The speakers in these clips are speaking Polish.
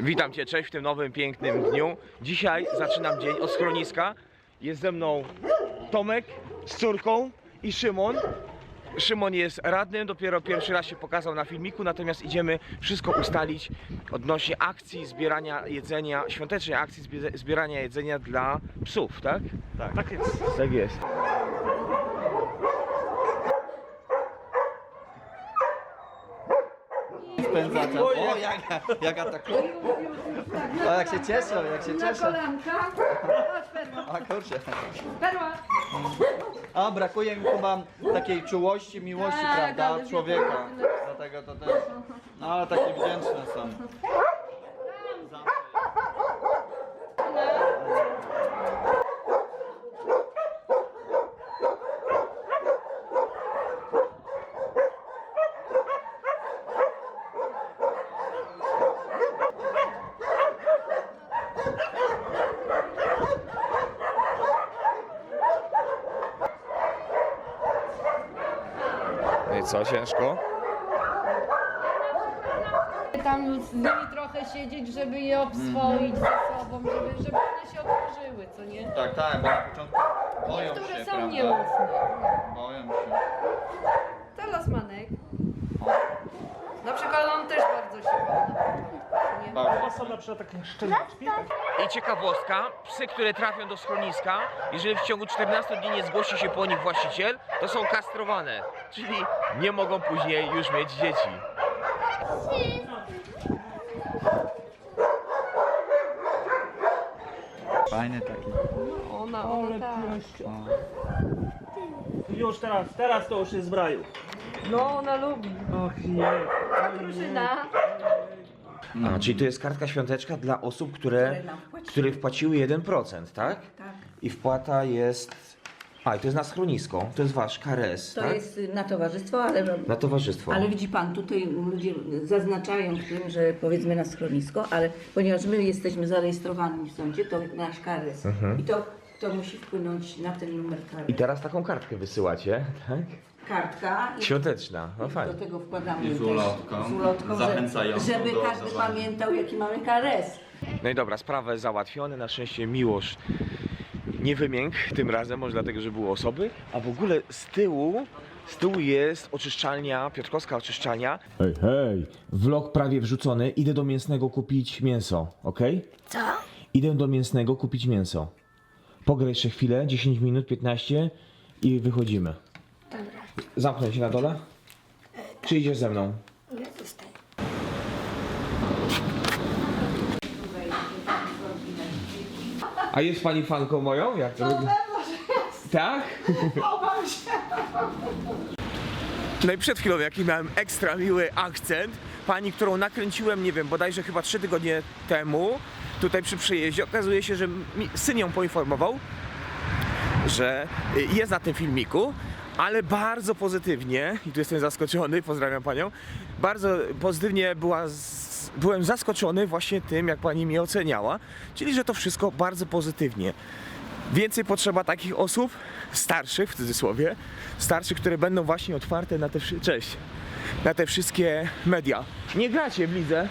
Witam Cię, cześć w tym nowym, pięknym dniu. Dzisiaj zaczynam dzień od schroniska. Jest ze mną Tomek z córką i Szymon. Szymon jest radnym, dopiero pierwszy raz się pokazał na filmiku, natomiast idziemy wszystko ustalić odnośnie akcji zbierania jedzenia, świątecznej akcji zbie- zbierania jedzenia dla psów, tak? Tak, tak jest. Tak jest. Spędzacze. O, jak, jak atakują. O, jak się cieszą, jak się Na cieszą. kolanka. Chodź, perła. A kurczę. Perła. A brakuje mi chyba takiej czułości, miłości, Tak, prawda, od człowieka. wie- Dlatego to też. No ale takie wdzięczne są. Ciężko? Tam z nimi trochę siedzieć, żeby je obswoić ze sobą, żeby, żeby one się otworzyły, co nie? Tak, tak, bo na początku boją Niektóre się, są prawda? nieufne. Boją się. Talasmanek. Na przykład on też bardzo się bał na początku? Bardzo. Są na przykład takie szczeniaczki. I ciekawostka, psy, które trafią do schroniska, jeżeli w ciągu 14 dni nie zgłosi się po nich właściciel, to są kastrowane, czyli nie mogą później już mieć dzieci. Fajne takie. Ona, ona tak. Już teraz, teraz to już jest w raju. No, ona lubi. Och nie. Drużyna. A, czyli to jest kartka świąteczka dla osób, które, nam wpłaciły. które wpłaciły 1%, tak? Tak. I wpłata jest... A, i to jest na schronisko, to jest wasz KRS, To tak? jest y, na towarzystwo, ale, Na towarzystwo. ale widzi pan, tutaj ludzie zaznaczają w tym, że powiedzmy na schronisko, ale ponieważ my jesteśmy zarejestrowani w sądzie, to nasz KRS. I to, to musi wpłynąć na ten numer KRS. I teraz taką kartkę wysyłacie, tak? Kartka i Świąteczna, no do fajnie. tego wkładamy I z też ulotką, z ulotką że- zachęcającą żeby do każdy oddawania. pamiętał jaki mamy KRS. No i dobra, sprawę załatwione, na szczęście Miłosz nie wymiękł tym razem, może dlatego, że były osoby, a w ogóle z tyłu, z tyłu jest oczyszczalnia, Piotrkowska oczyszczalnia. Hej, hej, vlog prawie wrzucony, idę do mięsnego kupić mięso, ok? Co? Idę do mięsnego kupić mięso. Pograj jeszcze chwilę, 10 minut, 15 i wychodzimy. Dobra, Zamknę się na dole? Czy idziesz ze mną? nie zostań. A jest pani fanką moją? Jak to wygląda? Tak? No i przed chwilą jaki miałem ekstra miły akcent. Pani, którą nakręciłem, nie wiem, bodajże chyba trzy tygodnie temu, tutaj przy przyjeździe, okazuje się, że mi, syn ją poinformował, że y, jest na tym filmiku, ale bardzo pozytywnie, i tu jestem zaskoczony, pozdrawiam panią, bardzo pozytywnie była z, byłem zaskoczony właśnie tym, jak pani mnie oceniała, czyli że to wszystko bardzo pozytywnie. Więcej potrzeba takich osób, starszych w cudzysłowie, starszych, które będą właśnie otwarte na te, cześć, na te wszystkie media. Nie gracie w lidze?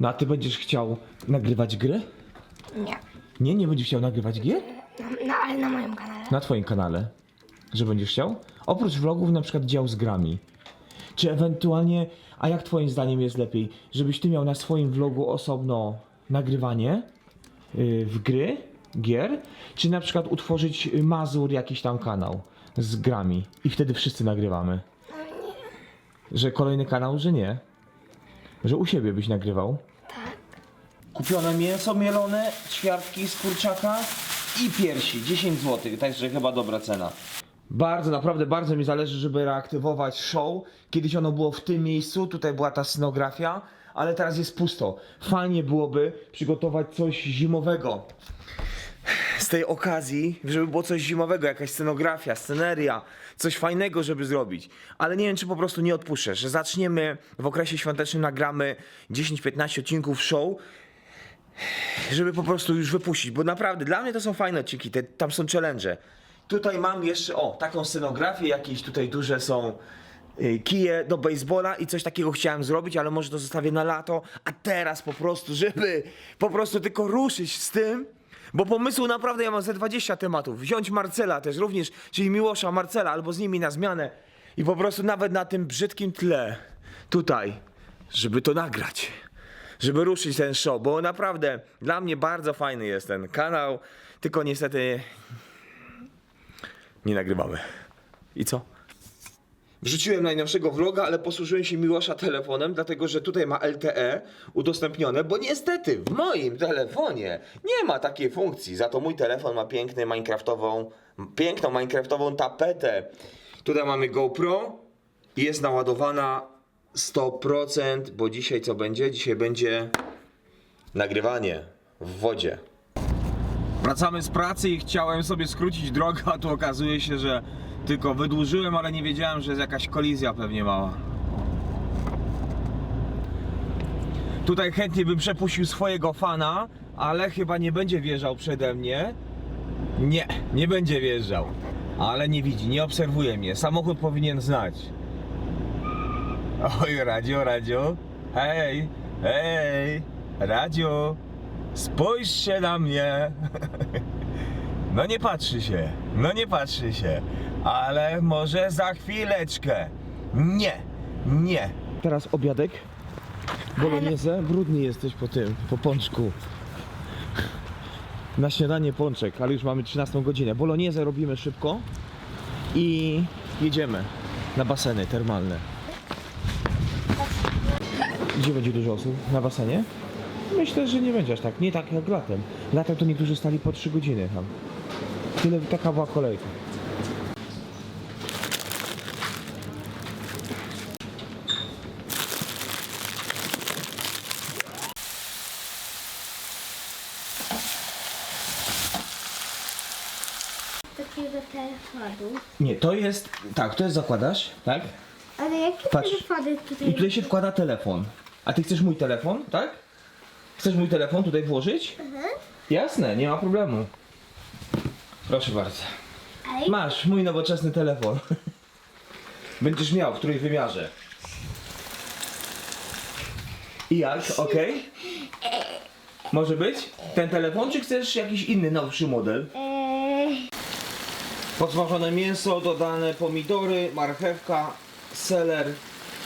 No a ty będziesz chciał nagrywać gry? Nie. Nie, nie będziesz chciał nagrywać gier? No, no ale na moim kanale. Na twoim kanale. Że będziesz chciał? Oprócz vlogów na przykład dział z grami. Czy ewentualnie, a jak twoim zdaniem jest lepiej, żebyś ty miał na swoim vlogu osobno nagrywanie yy, w gry, gier, czy na przykład utworzyć Mazur jakiś tam kanał z grami i wtedy wszyscy nagrywamy? Że kolejny kanał, że nie? Że u siebie byś nagrywał? Tak. Kupione mięso mielone, ćwiartki z kurczaka i piersi. 10 zł, także chyba dobra cena. Bardzo, naprawdę bardzo mi zależy, żeby reaktywować show. Kiedyś ono było w tym miejscu, tutaj była ta scenografia, ale teraz jest pusto. Fajnie byłoby przygotować coś zimowego. Z tej okazji, żeby było coś zimowego, jakaś scenografia, sceneria, coś fajnego, żeby zrobić. Ale nie wiem, czy po prostu nie odpuszczę, że zaczniemy w okresie świątecznym, nagramy 10-15 odcinków show, żeby po prostu już wypuścić, bo naprawdę dla mnie to są fajne odcinki, te, tam są challenge. Tutaj mam jeszcze, o, taką scenografię, jakieś tutaj duże są y, kije do baseballa i coś takiego chciałem zrobić, ale może to zostawię na lato, a teraz po prostu, żeby po prostu tylko ruszyć z tym, bo pomysłu naprawdę ja mam ze 20 tematów. Wziąć Marcela też również, czyli Miłosza Marcela, albo z nimi na zmianę i po prostu nawet na tym brzydkim tle, tutaj, żeby to nagrać. Żeby ruszyć ten show, bo naprawdę dla mnie bardzo fajny jest ten kanał, tylko niestety nie nagrywamy. I co? Wrzuciłem najnowszego vloga, ale posłużyłem się Miłosza telefonem, dlatego że tutaj ma LTE udostępnione, bo niestety w moim telefonie nie ma takiej funkcji. Za to mój telefon ma piękny minecraftową, piękną minecraftową tapetę. Tutaj mamy GoPro i jest naładowana 100%, bo dzisiaj co będzie? Dzisiaj będzie nagrywanie w wodzie. Wracamy z pracy i chciałem sobie skrócić drogę, a tu okazuje się, że tylko wydłużyłem, ale nie wiedziałem, że jest jakaś kolizja pewnie mała. Tutaj chętnie bym przepuścił swojego fana, ale chyba nie będzie wjeżdżał przede mnie. Nie, nie będzie wjeżdżał. Ale nie widzi, nie obserwuje mnie. Samochód powinien znać. Oj, Radio, Radio. Hej, hej, Radio. Spójrz się na mnie. No nie patrzy się, no nie patrzy się, ale może za chwileczkę. Nie, nie. Teraz obiadek. Bolognese, brudny jesteś po tym, po pączku. Na śniadanie pączek, ale już mamy 13 godzinę. Bolognese robimy szybko i jedziemy na baseny termalne. Gdzie będzie dużo osób? Na basenie? Myślę, że nie będzie aż tak. Nie tak jak latem. Latem to niektórzy stali po 3 godziny tam. Tyle, taka była kolejka. Takiego telefonu. Nie, to jest. Tak, to jest zakładasz, tak? Ale jakie Patrz. telefony tutaj? I tutaj się wkłada telefon. A ty chcesz mój telefon, tak? Chcesz mój telefon tutaj włożyć? Jasne, nie ma problemu. Proszę bardzo. Ale Masz mój nowoczesny telefon. Będziesz miał w trójwymiarze. I jak? Ok? Może być? Ten telefon, czy chcesz jakiś inny, nowszy model? Podsmażone mięso, dodane pomidory, marchewka, seler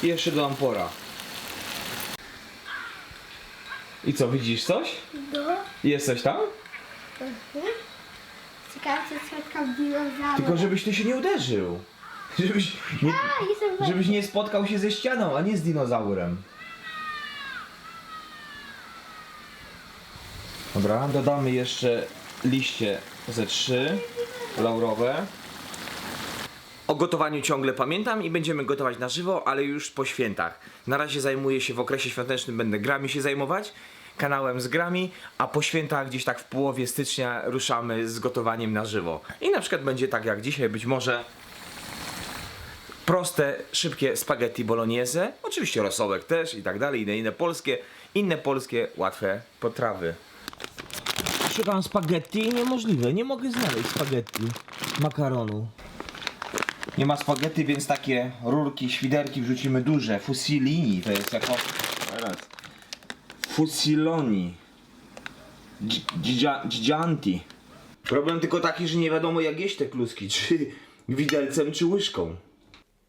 i jeszcze dodam pora. I co, widzisz coś? no. Jest coś tam? Ciekawe, czy spotkam dinozaura. Tylko żebyś ty się nie uderzył. Żebyś nie, A, jestem żebyś nie spotkał się ze ścianą, a nie z dinozaurem. Dobra, dodamy jeszcze liście ze trzy laurowe. O gotowaniu ciągle pamiętam i będziemy gotować na żywo, ale już po świętach. Na razie zajmuję się w okresie świątecznym, będę grami się zajmować, kanałem z grami, a po świętach gdzieś tak w połowie stycznia ruszamy z gotowaniem na żywo. I na przykład będzie tak jak dzisiaj, być może proste, szybkie spaghetti bolognese, oczywiście rosołek też i tak dalej, inne, inne polskie, inne polskie łatwe potrawy. Szukam spaghetti, niemożliwe, nie mogę znaleźć spaghetti, makaronu. Nie ma spaghetti, więc takie rurki, świderki wrzucimy duże, fusilini, to jest jako... Teraz. Fusiloni. Giganti. Problem tylko taki, że nie wiadomo jak jeść te kluski, czy widelcem, czy łyżką.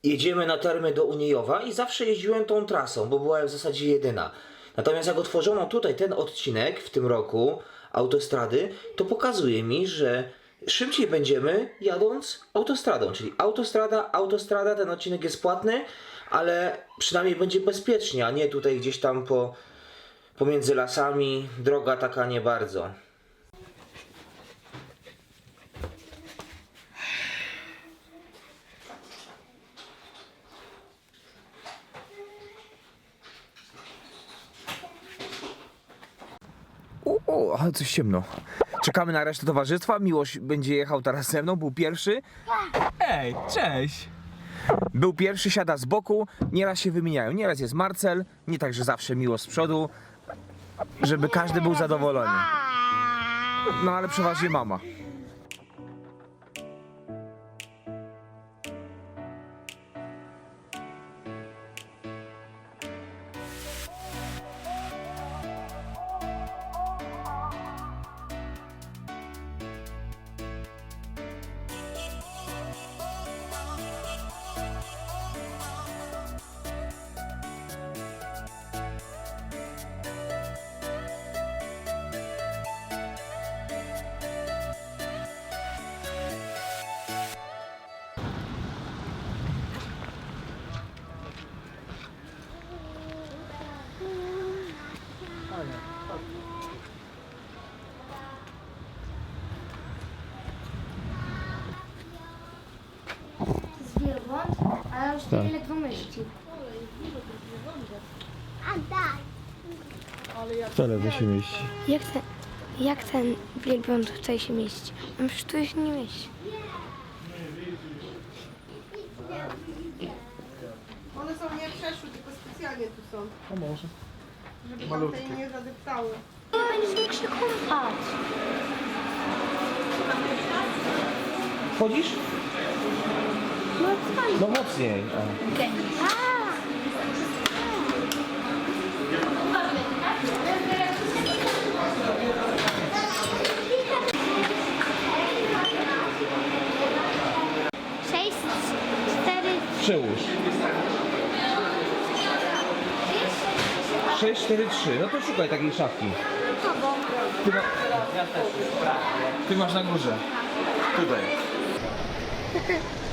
Jedziemy na termy do Uniejowa i zawsze jeździłem tą trasą, bo była w zasadzie jedyna. Natomiast jak otworzono tutaj ten odcinek w tym roku autostrady, to pokazuje mi, że szybciej będziemy jadąc autostradą, czyli autostrada, autostrada, ten odcinek jest płatny, ale przynajmniej będzie bezpiecznie, a nie tutaj gdzieś tam po, pomiędzy lasami, droga taka nie bardzo. O, ale coś ciemno. Czekamy na resztę towarzystwa. Miłość będzie jechał teraz ze mną, był pierwszy. Ej, cześć! Był pierwszy, siada z boku, nieraz się wymieniają. Nieraz jest Marcel, nie tak, że zawsze miło z przodu, żeby każdy był zadowolony. No ale przeważnie mama. Ale już tak. ledwo myśli. A daj. Wcale by się mieści. Jak ten, jak ten wielbłąd tutaj się mieści? On przecież tu się nie mieści. One są nie przeszły, tylko specjalnie tu są. A może. Żeby tamte im nie zadeptały. Będziesz mógł się kąpać. No? No mocniej. A! Sześć, cztery, Przyłóż. 6, 4, 3. No to szukaj takiej szafki. Ty, ma... Ty masz na górze. Tutaj.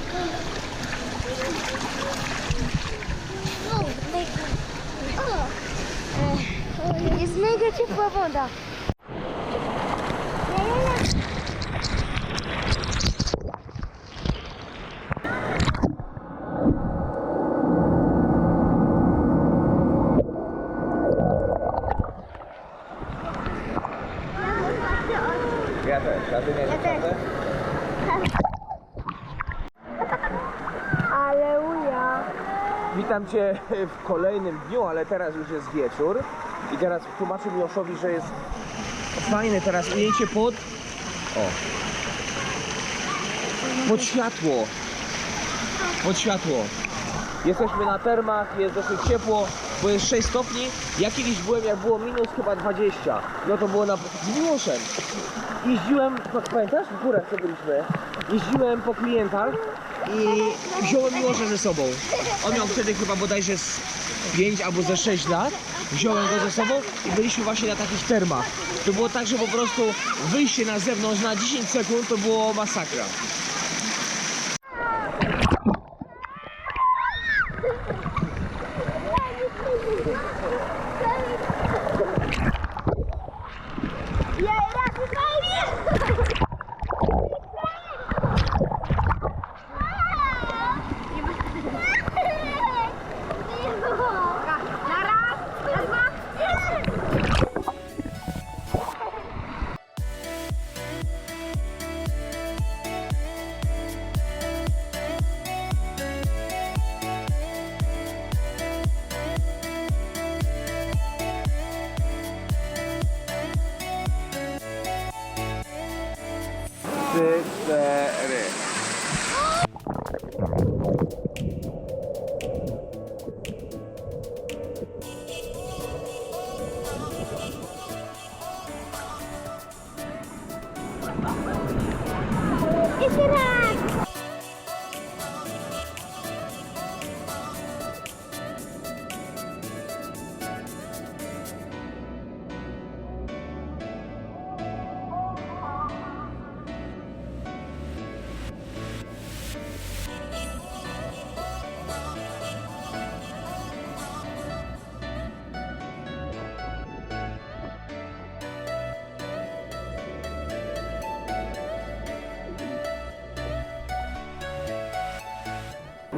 Mega ciepła woda. Ja też, a ty nie też. Aleluja. Witam Cię w kolejnym dniu, ale teraz już jest wieczór. I teraz tłumaczę Miłoszowi, że jest fajne teraz ujęcie pod... O. Pod światło. Pod światło. Jesteśmy na termach, jest dosyć ciepło, bo jest 6 stopni. Ja kiedyś byłem, jak było minus chyba 20. No to było na... z Miłoszem. Jeździłem, pamiętasz, w górach co byliśmy? Jeździłem po klientach i wziąłem Miłosza ze sobą. On miał wtedy chyba bodajże z 5 albo ze 6 lat. Wziąłem go ze sobą i byliśmy właśnie na takich termach. To było tak, że po prostu wyjście na zewnątrz na 10 sekund to było masakra.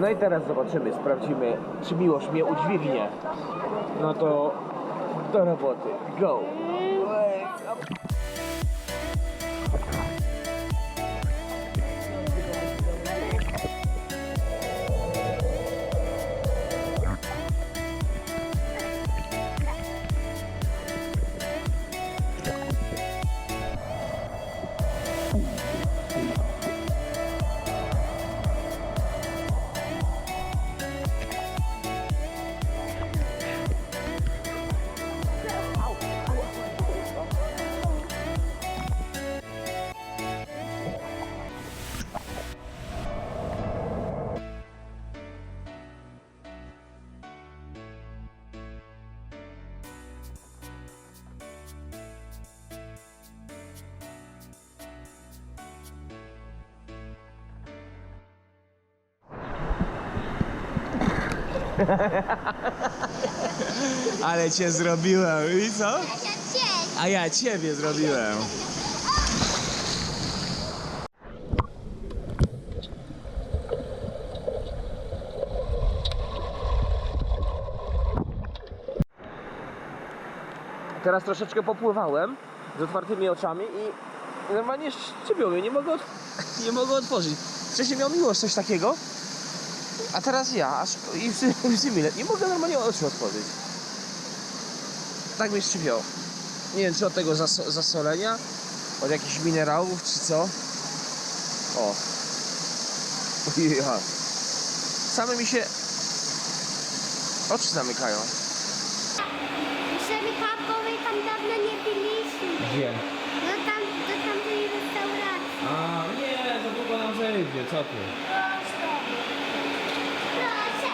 No i teraz zobaczymy, sprawdzimy, czy Miłosz mnie udźwignie. No to do roboty. Go! Ale cię zrobiłem. I co? A ja ciebie zrobiłem. Teraz troszeczkę popływałem z otwartymi oczami i normalnie szczypią mnie, nie mogę, nie mogę otworzyć. Wcześniej miał miłość coś takiego, a teraz ja, aż i w, nie mogę normalnie oczu otworzyć. Tak mnie szczypią. Nie wiem, czy od tego zas zasolenia, od jakichś minerałów, czy co. O. Ja. Same mi się oczy zamykają. Żeby papowej tam dawno nie byliśmy. Gdzie? No tam, do tamtej restauracji. A, nie, to długo nam zejdzie, co ty? Proszę. Proszę.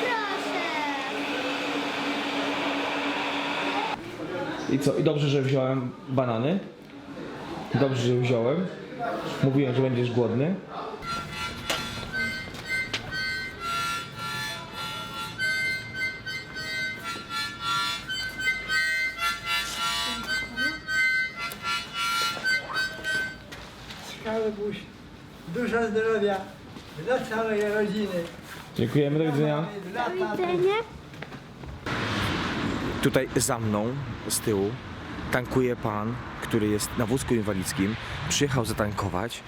Proszę. I co? I dobrze, że wziąłem banany. Dobrze, że wziąłem. Mówiłem, że będziesz głodny. Cały buś, dużo zdrowia dla całej rodziny. Dziękujemy, do widzenia. Dla taty. Widzenia. Tutaj za mną, z tyłu, tankuje pan, który jest na wózku inwalidzkim. Przyjechał zatankować.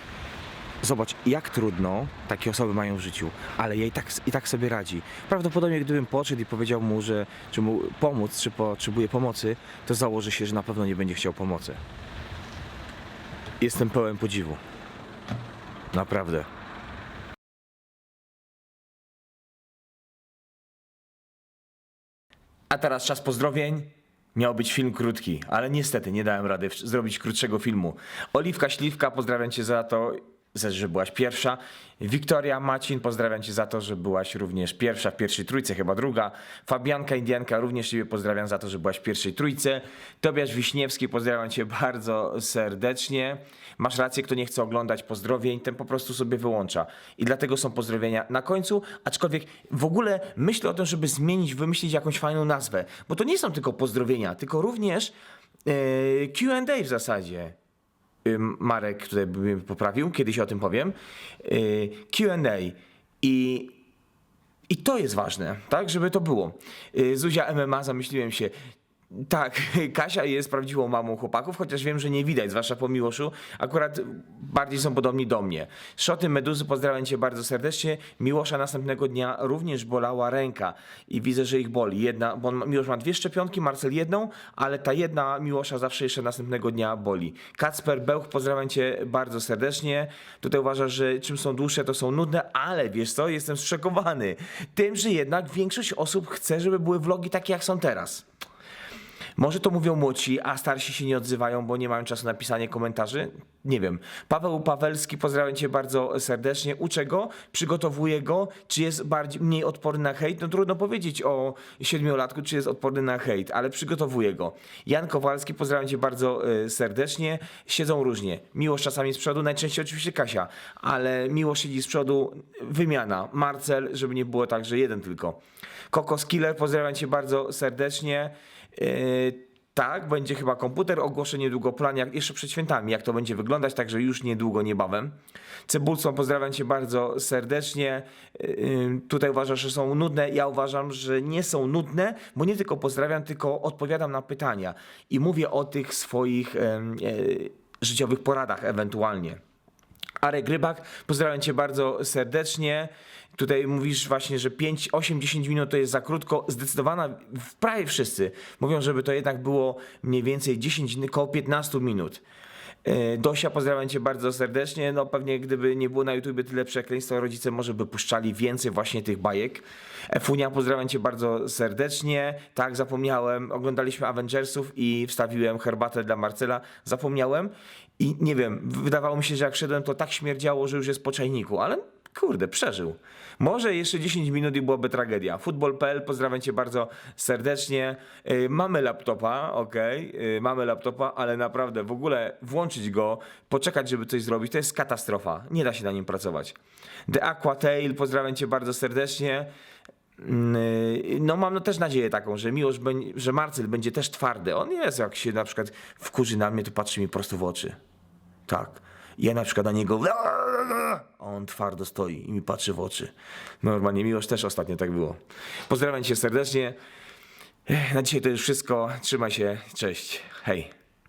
Zobacz, jak trudno takie osoby mają w życiu, ale jej tak, i tak sobie radzi. Prawdopodobnie gdybym podszedł i powiedział mu, że czy mu pomóc, czy potrzebuje pomocy, to założy się, że na pewno nie będzie chciał pomocy. Jestem pełen podziwu. Naprawdę. A teraz czas pozdrowień. Miał być film krótki, ale niestety nie dałem rady zrobić krótszego filmu. Oliwka Śliwka, pozdrawiam cię za to, że byłaś pierwsza. Wiktoria Macin, pozdrawiam cię za to, że byłaś również pierwsza w pierwszej trójce, chyba druga. Fabianka Indianka, również ciebie pozdrawiam za to, że byłaś w pierwszej trójce. Tobiasz Wiśniewski, pozdrawiam cię bardzo serdecznie. Masz rację, kto nie chce oglądać pozdrowień, ten po prostu sobie wyłącza. I dlatego są pozdrowienia na końcu, aczkolwiek w ogóle myślę o tym, żeby zmienić, wymyślić jakąś fajną nazwę. Bo to nie są tylko pozdrowienia, tylko również e, Q&A w zasadzie. Ym, Marek tutaj by mnie poprawił, kiedyś o tym powiem. Yy, QA. I, I to jest ważne, tak, żeby to było. Yy, Zuzia MMA, zamyśliłem się. Tak, Kasia jest prawdziwą mamą chłopaków, chociaż wiem, że nie widać, zwłaszcza po Miłoszu. Akurat bardziej są podobni do mnie. Szoty Meduzy, pozdrawiam cię bardzo serdecznie. Miłosza następnego dnia również bolała ręka i widzę, że ich boli. Jedna, bo Miłosz ma dwie szczepionki, Marcel jedną, ale ta jedna Miłosza zawsze jeszcze następnego dnia boli. Kacper Bełch, pozdrawiam cię bardzo serdecznie. Tutaj uważasz, że czym są dłuższe, to są nudne, ale wiesz co, jestem zszokowany tym, że jednak większość osób chce, żeby były vlogi takie, jak są teraz. Może to mówią młodsi, a starsi się nie odzywają, bo nie mają czasu na pisanie komentarzy? Nie wiem. Paweł Pawelski, pozdrawiam cię bardzo serdecznie. Uczę go, przygotowuję go. Czy jest bardziej, mniej odporny na hejt? No trudno powiedzieć o siedmiolatku, czy jest odporny na hejt, ale przygotowuję go. Jan Kowalski, pozdrawiam cię bardzo e, serdecznie. Siedzą różnie. Miłość czasami z przodu, najczęściej oczywiście Kasia, ale Miłość siedzi z przodu, wymiana. Marcel, żeby nie było tak, że jeden tylko. Kokos Killer, pozdrawiam cię bardzo serdecznie. Yy, tak, będzie chyba komputer, ogłoszę niedługo plan, jak, jeszcze przed świętami, jak to będzie wyglądać, także już niedługo, niebawem. Cebulcą pozdrawiam cię bardzo serdecznie. Yy, tutaj uważasz, że są nudne. Ja uważam, że nie są nudne, bo nie tylko pozdrawiam, tylko odpowiadam na pytania i mówię o tych swoich e, życiowych poradach ewentualnie. Arek Rybak, pozdrawiam cię bardzo serdecznie. Tutaj mówisz właśnie, że 5, 8, 10 minut to jest za krótko. Zdecydowana, prawie wszyscy mówią, żeby to jednak było mniej więcej 10, około 15 minut. E, Dosia, pozdrawiam cię bardzo serdecznie. No pewnie gdyby nie było na YouTubie tyle przekleństw, to rodzice może by puszczali więcej właśnie tych bajek. Efunia, pozdrawiam cię bardzo serdecznie. Tak, zapomniałem, oglądaliśmy Avengersów i wstawiłem herbatę dla Marcela. Zapomniałem i nie wiem, wydawało mi się, że jak szedłem, to tak śmierdziało, że już jest po czajniku, ale kurde, przeżył. Może jeszcze 10 minut i byłaby tragedia. Futbol.pl, pozdrawiam cię bardzo serdecznie. Yy, mamy laptopa, okej, yy, mamy laptopa, ale naprawdę w ogóle włączyć go, poczekać, żeby coś zrobić, to jest katastrofa. Nie da się na nim pracować. The Aquatail, pozdrawiam cię bardzo serdecznie. Yy, No mam też nadzieję taką, że Miłosz, że Marcel będzie też twardy. On jest, jak się na przykład wkurzy na mnie, to patrzy mi prosto w oczy. Tak. Ja na przykład na niego a on twardo stoi i mi patrzy w oczy. Normalnie Miłosz też ostatnio tak było. Pozdrawiam cię serdecznie. Na dzisiaj to już wszystko. Trzymaj się. Cześć. Hej.